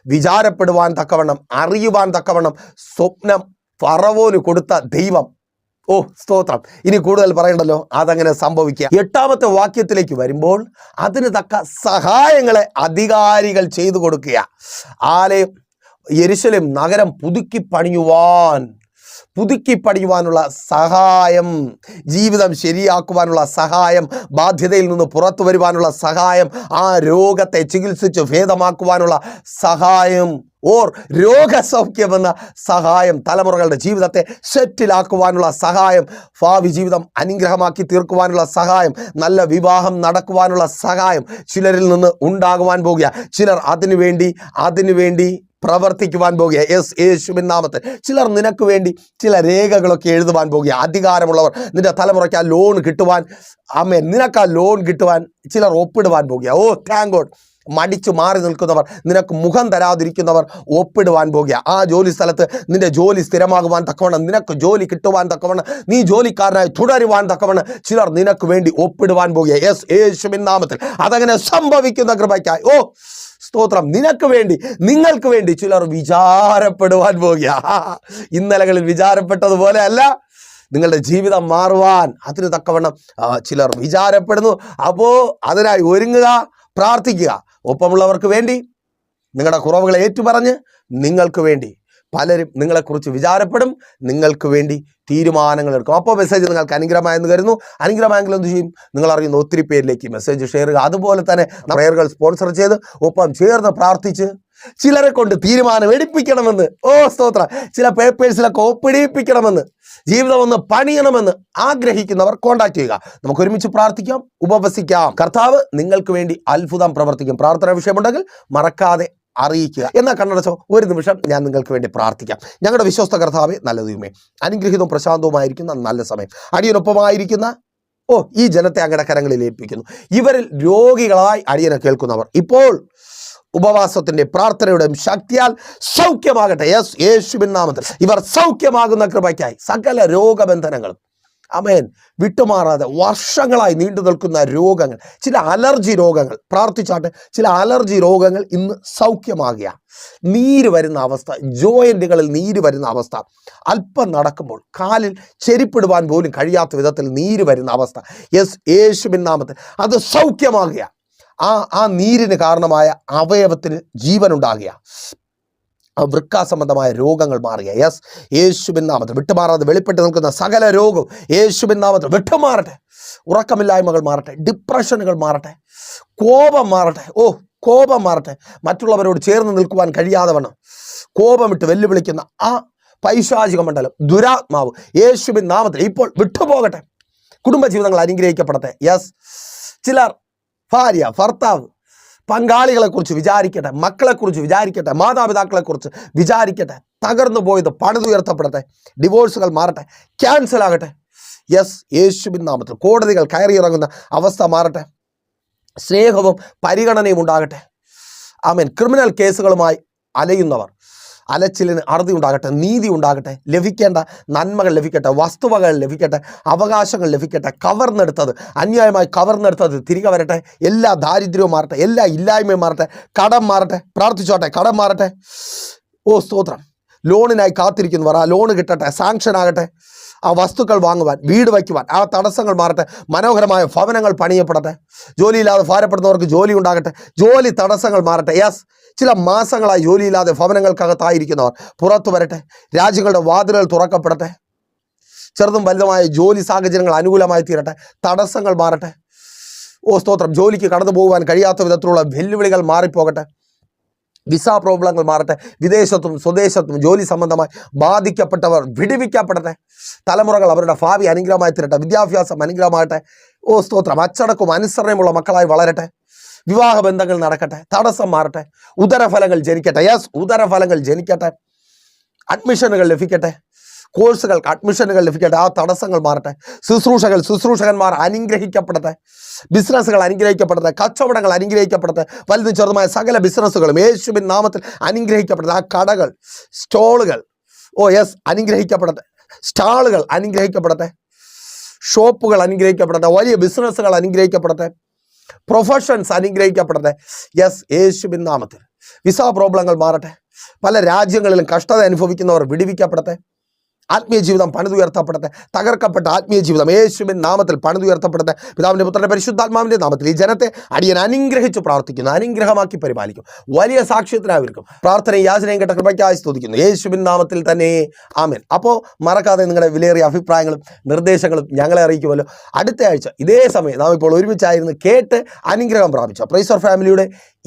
വിചാരപ്പെടുവാൻ തക്കവണ്ണം അറിയുവാൻ തക്കവണ്ണം സ്വപ്നം ഫറവോന് കൊടുത്ത ദൈവം ഓ സ്തോത്രം. ഇനി കൂടുതൽ പറയണ്ടല്ലോ? അതങ്ങനെ സംഭവിക്കുക. എട്ടാമത്തെ വാക്യത്തിലേക്ക് വരുമ്പോൾ അതിന് തക്ക സഹായങ്ങളെ അധികാരികൾ ചെയ്തു കൊടുക്കുക. ആലയം യെരുശലേം നഗരം പുതുക്കി പണിയുവാൻ പുതുക്കി പണിയുവാനുള്ള സഹായം ജീവിതം ശരിയാക്കുവാനുള്ള സഹായം ബാധ്യതയിൽ നിന്ന് പുറത്തു വരുവാനുള്ള സഹായം ആ രോഗത്തെ ചികിത്സിച്ച് ഭേദമാക്കുവാനുള്ള സഹായം ഓർ രോഗസൗഖ്യമെന്ന സഹായം തലമുറകളുടെ ജീവിതത്തെ സെറ്റിലാക്കുവാനുള്ള സഹായം ഭാവി ജീവിതം അനുഗ്രഹമാക്കി തീർക്കുവാനുള്ള സഹായം നല്ല വിവാഹം നടക്കുവാനുള്ള സഹായം ചിലരിൽ നിന്ന് ഉണ്ടാകുവാൻ പോകുക. ചിലർ അതിനുവേണ്ടി അതിനുവേണ്ടി പ്രവർത്തിക്കുവാൻ പോകുക. എസ് യേശുവിൻ നാമത്തിൽ. ചിലർ നിനക്ക് വേണ്ടി ചില രേഖകളൊക്കെ എഴുതുവാൻ പോകുക. അധികാരമുള്ളവർ നിന്റെ തലമുറയ്ക്ക് ആ ലോൺ കിട്ടുവാൻ അമ്മ നിനക്ക് ആ ലോൺ കിട്ടുവാൻ ചിലർ ഒപ്പിടുവാൻ പോകുക. ഓ താങ്ക് ഗോഡ് മടിച്ചു മാറി നിൽക്കുന്നവർ നിനക്ക് മുഖം തരാതിരിക്കുന്നവർ ഒപ്പിടുവാൻ പോകുക. ആ ജോലി സ്ഥലത്ത് നിന്റെ ജോലി സ്ഥിരമാകുവാൻ തക്കവണ്ണം നിനക്ക് ജോലി കിട്ടുവാൻ തക്കവണ്ണം നീ ജോലിക്കാരനായി തുടരുവാൻ തക്കവണ്ണം ചിലർ നിനക്ക് വേണ്ടി ഒപ്പിടുവാൻ പോകുക. യേശുവിൻ നാമത്തിൽ. അതങ്ങനെ സംഭവിക്കുന്ന കൃപയ്ക്കായി. ഓ സ്തോത്രം. നിനക്ക് വേണ്ടി നിങ്ങൾക്ക് വേണ്ടി ചിലർ വിചാരപ്പെടുവാൻ പോകുക ഇന്നലകളിൽ വിചാരപ്പെട്ടതുപോലെ അല്ല നിങ്ങളുടെ ജീവിതം മാറുവാൻ അതിന് തക്കവണ്ണം ചിലർ വിചാരപ്പെടുന്നു. അപ്പോൾ അതിനായി ഒരുങ്ങുക പ്രാർത്ഥിക്കുക. ഒപ്പമുള്ളവർക്ക് വേണ്ടി നിങ്ങളുടെ കുറവുകളെ ഏറ്റുപറഞ്ഞ് നിങ്ങൾക്ക് വേണ്ടി പലരും നിങ്ങളെക്കുറിച്ച് വിചാരപ്പെടും. നിങ്ങൾക്ക് വേണ്ടി തീരുമാനങ്ങൾ എടുക്കും. അപ്പോൾ മെസ്സേജ് നിങ്ങൾക്ക് അനുഗ്രഹമായെന്ന് കരുതുന്നു. അനുഗ്രഹമായെങ്കിൽ എന്ത് ചെയ്യും? നിങ്ങൾ അറിയുന്ന ഒത്തിരി പേരിലേക്ക് മെസ്സേജ് ഷെയർ ചെയ്യുക. അതുപോലെ തന്നെ പ്രയറുകൾ സ്പോൺസർ ചെയ്ത് ഒപ്പം ചേർന്ന് പ്രാർത്ഥിച്ച് ചിലരെ കൊണ്ട് തീരുമാനം എടുപ്പിക്കണമെന്ന്. ഓ സ്തോത്ര. ചില പേപ്പേഴ്സിലൊക്കെ ഒപ്പിടിപ്പിക്കണമെന്ന് ജീവിതം ഒന്ന് പണിയണമെന്ന് ആഗ്രഹിക്കുന്നവർ കോൺടാക്ട് ചെയ്യുക. നമുക്ക് ഒരുമിച്ച് പ്രാർത്ഥിക്കാം ഉപവസിക്കാം. കർത്താവ് നിങ്ങൾക്ക് വേണ്ടി അത്ഭുതം പ്രവർത്തിക്കും. പ്രാർത്ഥന വിഷയമുണ്ടെങ്കിൽ മറക്കാതെ അറിയിക്കുക. എന്നാൽ കണ്ണടച്ചോ ഒരു നിമിഷം ഞാൻ നിങ്ങൾക്ക് വേണ്ടി പ്രാർത്ഥിക്കാം. ഞങ്ങളുടെ വിശ്വസ്ത കർത്താവെ നല്ല ദൈവമേ അനുഗ്രഹീതവും പ്രശാന്തവുമായിരിക്കുന്ന നല്ല സമയം. അടിയനൊപ്പമായിരിക്കുന്ന ഓ ഈ ജനത്തെ അങ്ങടെ കരങ്ങളിൽ ഏൽപ്പിക്കുന്നു. ഇവരിൽ രോഗികളായി അടിയനെ കേൾക്കുന്നവർ. ഇപ്പോൾ ഉപവാസത്തിന്റെ പ്രാർത്ഥനയുടെയും ശക്തിയാൽ സൗഖ്യമാകട്ടെ. യേശുവിൻ നാമത്തിൽ ഇവർ സൗഖ്യമാകുന്ന കൃപയ്ക്കായി സകല രോഗബന്ധനങ്ങളും അമേൻ വിട്ടുമാറാതെ വർഷങ്ങളായി നീണ്ടു നിൽക്കുന്ന രോഗങ്ങൾ ചില അലർജി രോഗങ്ങൾ പ്രാർത്ഥിച്ചാട്ട് ചില അലർജി രോഗങ്ങൾ ഇന്ന് സൗഖ്യമാകുക. നീര് വരുന്ന അവസ്ഥ ജോയിന്റുകളിൽ നീര് വരുന്ന അവസ്ഥ അല്പം നടക്കുമ്പോൾ കാലിൽ ചെരിപ്പിടുവാൻ പോലും കഴിയാത്ത വിധത്തിൽ നീര് വരുന്ന അവസ്ഥ. യെസ് യേശു നാമത്തിൽ അത് സൗഖ്യമാകുക. ആ ആ നീരിന് കാരണമായ അവയവത്തിന് ജീവനുണ്ടാകുക. വൃക്ക സംബന്ധമായ രോഗങ്ങൾ മാറുക യെസ് യേശുബിൻ നാമത്തിൽ വിട്ടുമാറാതെ വെളിപ്പെട്ട് നിൽക്കുന്ന സകല രോഗവും യേശുബിൻ നാമത്തിൽ വിട്ടുമാറട്ടെ. ഉറക്കമില്ലായ്മകൾ മാറട്ടെ ഡിപ്രഷനുകൾ മാറട്ടെ കോപം മാറട്ടെ. ഓ കോപം മാറട്ടെ. മറ്റുള്ളവരോട് ചേർന്ന് നിൽക്കുവാൻ കഴിയാതെ വേണം കോപമിട്ട് വെല്ലുവിളിക്കുന്ന ആ പൈശാചിക മണ്ഡലം ദുരാത്മാവ് യേശുബിൻ നാമത്തിൽ ഇപ്പോൾ വിട്ടുപോകട്ടെ. കുടുംബജീവിതങ്ങൾ അനുഗ്രഹിക്കപ്പെടട്ടെ. യെസ് ചിലർ ഭാര്യ ഭർത്താവ് പങ്കാളികളെക്കുറിച്ച് വിചാരിക്കട്ടെ മക്കളെക്കുറിച്ച് വിചാരിക്കട്ടെ മാതാപിതാക്കളെക്കുറിച്ച് വിചാരിക്കട്ടെ തകർന്നു പോയത് പണിതുയർത്തപ്പെടട്ടെ ഡിവോഴ്സുകൾ മാറട്ടെ ക്യാൻസൽ ആകട്ടെ. യെസ് യേശുബിൻ നാമത്തിൽ കോടതികൾ കയറിയിറങ്ങുന്ന അവസ്ഥ മാറട്ടെ. സ്നേഹവും പരിഗണനയും ഉണ്ടാകട്ടെ. ആമേൻ ക്രിമിനൽ കേസുകളുമായി അലയുന്നവർ. അലച്ചിലിന് അറുതി ഉണ്ടാകട്ടെ നീതി ഉണ്ടാകട്ടെ ലഭിക്കേണ്ട നന്മകൾ ലഭിക്കട്ടെ വസ്തുവകൾ ലഭിക്കട്ടെ അവകാശങ്ങൾ ലഭിക്കട്ടെ കവർന്നെടുത്തത് അന്യായമായി കവർന്നെടുത്തത് തിരികെ വരട്ടെ എല്ലാ ദാരിദ്ര്യവും മാറട്ടെ എല്ലാ ഇല്ലായ്മയും മാറട്ടെ കടം മാറട്ടെ പ്രാർത്ഥിച്ചോട്ടെ കടം മാറട്ടെ. ഓ സ്തോത്രം. ലോണിനായി കാത്തിരിക്കുന്നവർ ആ ലോണ് കിട്ടട്ടെ സാങ്ഷൻ ആകട്ടെ ആ വസ്തുക്കൾ വാങ്ങുവാൻ വീട് വയ്ക്കുവാൻ ആ തടസ്സങ്ങൾ മാറട്ടെ മനോഹരമായ ഭവനങ്ങൾ പണിയപ്പെടട്ടെ. ജോലിയില്ലാതെ ഭാരപ്പെടുന്നവർക്ക് ജോലി ഉണ്ടാകട്ടെ ജോലി തടസ്സങ്ങൾ മാറട്ടെ. യെസ് ചില മാസങ്ങളായി ജോലിയില്ലാതെ ഭവനങ്ങൾക്കകത്തായിരിക്കുന്നവർ പുറത്തു വരട്ടെ രാജ്യങ്ങളുടെ വാതിലുകൾ തുറക്കപ്പെടട്ടെ ചെറുതും വലുതുമായ ജോലി സാഹചര്യങ്ങൾ അനുകൂലമായി തീരട്ടെ തടസ്സങ്ങൾ മാറട്ടെ. ഓ സ്തോത്രം. ജോലിക്ക് കടന്നു പോകുവാൻ കഴിയാത്ത വിധത്തിലുള്ള വെല്ലുവിളികൾ മാറിപ്പോകട്ടെ. വിസ പ്രോബ്ലങ്ങൾ മാറട്ടെ. വിദേശത്തും സ്വദേശത്തും ജോലി സംബന്ധമായി ബാധിക്കപ്പെട്ടവർ വിടിവിക്കപ്പെടട്ടെ. തലമുറകൾ അവരുടെ ഭാവി അനുഗ്രഹമായി തീരട്ടെ. വിദ്യാഭ്യാസം അനുഗ്രഹമാകട്ടെ. ഓ സ്തോത്രം. അച്ചടക്കവും അനുസരണയുമുള്ള മക്കളായി വളരട്ടെ. വിവാഹ ബന്ധങ്ങൾ നടക്കട്ടെ തടസ്സം മാറട്ടെ ഉദരഫലങ്ങൾ ജനിക്കട്ടെ. യെസ് ഉദരഫലങ്ങൾ ജനിക്കട്ടെ. അഡ്മിഷനുകൾ ലഭിക്കട്ടെ. കോഴ്സുകൾക്ക് അഡ്മിഷനുകൾ ലഭിക്കട്ടെ. ആ തടസ്സങ്ങൾ മാറട്ടെ. ശുശ്രൂഷകൾ ശുശ്രൂഷകന്മാർ അനുഗ്രഹിക്കപ്പെടട്ടെ. ബിസിനസ്സുകൾ അനുഗ്രഹിക്കപ്പെടട്ടെ. കച്ചവടങ്ങൾ അനുഗ്രഹിക്കപ്പെടട്ടെ. വലുതും ചെറുതുമായ സകല ബിസിനസ്സുകളും യേശുവിൻ നാമത്തിൽ അനുഗ്രഹിക്കപ്പെടട്ടെ. ആ കടകൾ സ്റ്റോളുകൾ ഓ യെസ് അനുഗ്രഹിക്കപ്പെടട്ടെ. സ്റ്റാളുകൾ അനുഗ്രഹിക്കപ്പെടട്ടെ. ഷോപ്പുകൾ അനുഗ്രഹിക്കപ്പെടട്ടെ. വലിയ ബിസിനസ്സുകൾ അനുഗ്രഹിക്കപ്പെടട്ടെ. പ്രൊഫഷൻസ് അനുഗ്രഹിക്കപ്പെടട്ടെ. യെസ് യേശുവിൻ നാമത്തിൽ. വിസ പ്രോബ്ലങ്ങൾ മാറട്ടെ. പല രാജ്യങ്ങളിലും കഷ്ടത അനുഭവിക്കുന്നവർ വിടുവിക്കപ്പെടട്ടെ. ആത്മീയ ജീവിതം പണിതുയർത്തപ്പെടട്ടെ തകർക്കപ്പെട്ട ആത്മീയ ജീവിതം യേശുവിൻ നാമത്തിൽ പണിതുയർത്തപ്പെടട്ടെ. പിതാവിന്റെ പുത്രന്റെ പരിശുദ്ധാത്മാവിന്റെ നാമത്തിൽ ഈ ജനത്തെ അടിയൻ അനുഗ്രഹിച്ച് പ്രാർത്ഥിക്കുന്നു അനുഗ്രഹമാക്കി പരിപാലിക്കും വലിയ സാക്ഷ്യത്തിനായിരിക്കും. പ്രാർത്ഥനയും യാചനയും കേട്ട കൃപയ്ക്കായി സ്തുതിക്കുന്നു. യേശുവിൻ നാമത്തിൽ തന്നെ ആമേൻ. അപ്പോൾ മറക്കാതെ നിങ്ങളുടെ വിലയേറിയ അഭിപ്രായങ്ങളും നിർദ്ദേശങ്ങളും ഞങ്ങളെ അറിയിക്കുമല്ലോ. അടുത്ത ആഴ്ച ഇതേ സമയം നാം ഇപ്പോൾ ഒരുമിച്ചായിരുന്നു കേട്ട് അനുഗ്രഹം പ്രാപിച്ച പ്രൈസർ ഫാമിലിയുടെ